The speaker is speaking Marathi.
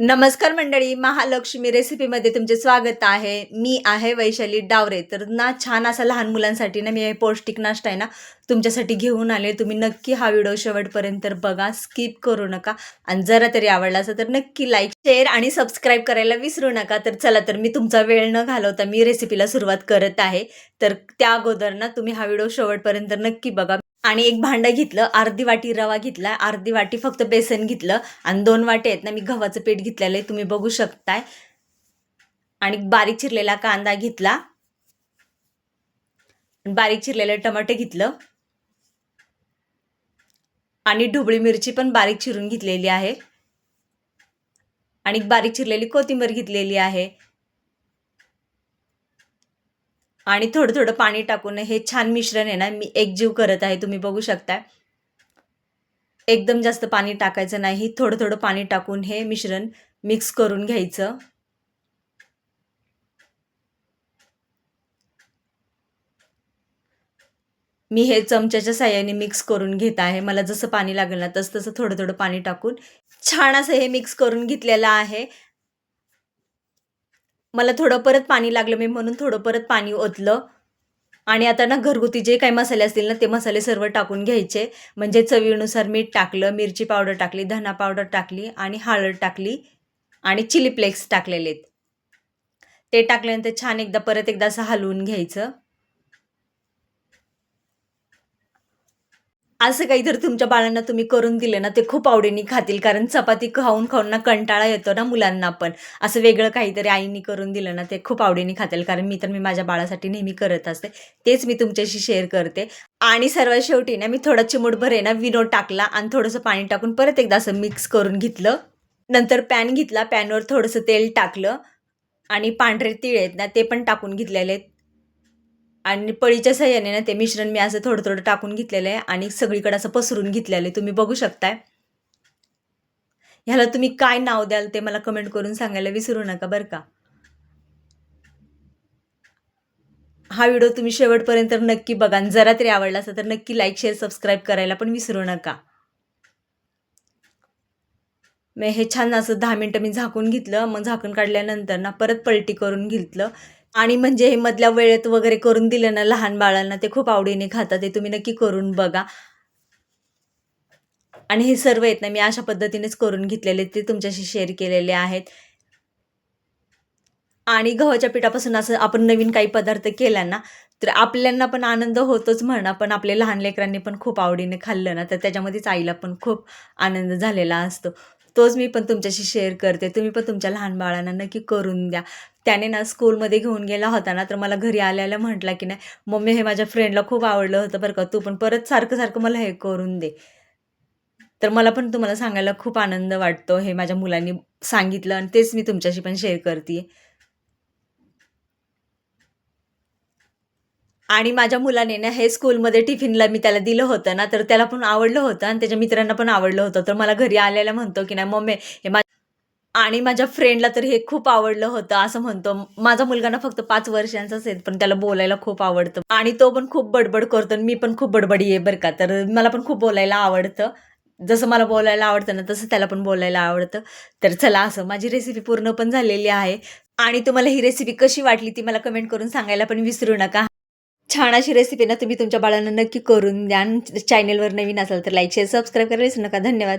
नमस्कार मंडळी महालक्ष्मी रेसिपीमध्ये तुमचे स्वागत आहे. मी आहे वैशाली डावरे. तर ना छान असा लहान मुलांसाठी ना मी हे पौष्टिक नाश्ता आहे ना तुमच्यासाठी घेऊन आले तुम्ही नक्की हा व्हिडिओ शेवटपर्यंत बघा स्किप करू नका. आणि जरा तरी आवडला असेल तर नक्की लाईक शेअर आणि सबस्क्राईब करायला विसरू नका. तर चला तर मी तुमचा वेळ न घालवता मी रेसिपीला सुरुवात करत आहे. तर त्या अगोदर ना तुम्ही हा व्हिडिओ शेवटपर्यंत नक्की बघा. आणि एक भांडं घेतलं अर्धी वाटी रवा घेतला अर्धी वाटी फक्त बेसन घेतलं आणि दोन वाटे आहेत ना मी गव्हाचं पीठ घेतलेलं आहे तुम्ही बघू शकताय. आणि बारीक चिरलेला कांदा घेतला. बारीक चिरलेलं टमाटे घेतलं. आणि ढोबळी मिरची पण बारीक चिरून घेतलेली आहे. आणि बारीक चिरलेली कोथिंबीर घेतलेली आहे. आणि थोडं थोडं पाणी टाकून हे छान मिश्रण आहे ना मी एकजीव करत आहे तुम्ही बघू शकता एकदम जास्त पाणी टाकायचं नाही थोडं थोडं पाणी टाकून हे मिश्रण मिक्स करून घ्यायचं. मी हे चमच्याच्या साह्याने मिक्स करून घेत आहे मला जसं पाणी लागेल ना तसं तसं थोडं थोडं पाणी टाकून छान असं हे मिक्स करून घेतलेलं आहे. मला थोडं परत पाणी लागलं मी म्हणून थोडं परत पाणी ओतलं. आणि आता ना घरगुती जे काही मसाले असतील ना ते मसाले सर्व टाकून घ्यायचे. म्हणजे चवीनुसार मीठ टाकलं मिरची पावडर टाकली धना पावडर टाकली आणि हळद टाकली आणि चिली फ्लेक्स टाकलेले ते टाकल्यानंतर छान एकदा परत एकदा असं हलवून घ्यायचं. असं काही जर तुमच्या बाळांना तुम्ही करून दिले ना ते खूप आवडीने खातील. कारण चपाती खाऊन खाऊन ना कंटाळा येतो ना मुलांना पण. असं वेगळं काहीतरी आईनी करून दिलं ना ते खूप आवडीने खातील. कारण मी तर मी माझ्या बाळासाठी नेहमी करत असते. तेच मी तुमच्याशी शेअर करते. आणि सर्वात शेवटी ना मी थोडा चिमूटभर आहे ना विनो टाकला आणि थोडंसं पाणी टाकून परत एकदा असं मिक्स करून घेतलं. नंतर पॅन घेतला. पॅनवर थोडंसं तेल टाकलं. आणि पांढरे तिळ आहेत ना ते पण टाकून घेतलेले आहेत. आणि पळीच्या सहाय्याने ना ते मिश्रण मी असं थोडं थोडं टाकून घेतलेलं आहे आणि सगळीकडे असं पसरून घेतलेलं आहे. तुम्ही बघू शकताय. ह्याला तुम्ही काय नाव द्याल ते मला कमेंट करून सांगायला विसरू नका बरं का? हा व्हिडिओ तुम्ही शेवटपर्यंत नक्की बघा आणि जरा तरी आवडला असेल तर नक्की लाईक शेअर सबस्क्राईब करायला पण विसरू नका. मग हे छान असं दहा मिनटं मी झाकून घेतलं. मग झाकून काढल्यानंतर ना परत पलटी करून घेतलं. आणि म्हणजे हे मधल्या वेळेत वगैरे करून दिलं ना लहान बाळांना ते खूप आवडीने खातात ते तुम्ही नक्की करून बघा. आणि हे सर्व आहेत ना मी अशा पद्धतीनेच करून घेतलेले ते तुमच्याशी शेअर केलेले आहेत. आणि गव्हाच्या पिठापासून असं आपण नवीन काही पदार्थ केला ना तर आपल्यांना पण आनंद होतोच म्हणा पण आपल्या लहान लेकरांनी पण खूप आवडीने खाल्लं ना तर त्याच्यामध्येच आईला पण खूप आनंद झालेला असतो. तोच मी पण तुमच्याशी शेअर करते. तुम्ही पण तुमच्या लहान बाळांना नक्की करून द्या. त्याने ना स्कूलमध्ये घेऊन गेला होता ना तर मला घरी आल्याला म्हटला की नाही मम्मी हे माझ्या फ्रेंडला खूप आवडलं होतं बरं का तू पण परत सारखं सारखं मला हे करून दे. तर मला पण तुम्हाला सांगायला खूप आनंद वाटतो हे माझ्या मुलांनी सांगितलं आणि तेच मी तुमच्याशी पण शेअर करते आणि माझ्या मुलाने ना हे स्कूलमध्ये टिफिनला मी त्याला दिलं होतं ना तर त्याला पण आवडलं होतं आणि त्याच्या मित्रांना पण आवडलं होतं. तर मला घरी आल्याला म्हणतो की नाही मम्मी हे मा आणि माझ्या फ्रेंडला तर हे खूप आवडलं होतं असं म्हणतो. माझा मुलगा ना फक्त पाच वर्षांचाच आहे पण त्याला बोलायला खूप आवडतं. आणि तो पण खूप बडबड करतो मी पण खूप बडबडी आहे बरं का. तर मला पण खूप बोलायला आवडतं. जसं मला बोलायला आवडतं ना तसं त्याला पण बोलायला आवडतं. तर चला असं माझी रेसिपी पूर्ण पण झालेली आहे. आणि तुम्हाला ही रेसिपी कशी वाटली ती मला कमेंट करून सांगायला पण विसरू नका. छान अशी रेसिपी ना तुम्ही तुमच्या बाळांना नक्की करून द्या. चॅनेलवर नवीन असाल तर लाईक शेअर सबस्क्राईब करायलाच नका. धन्यवाद.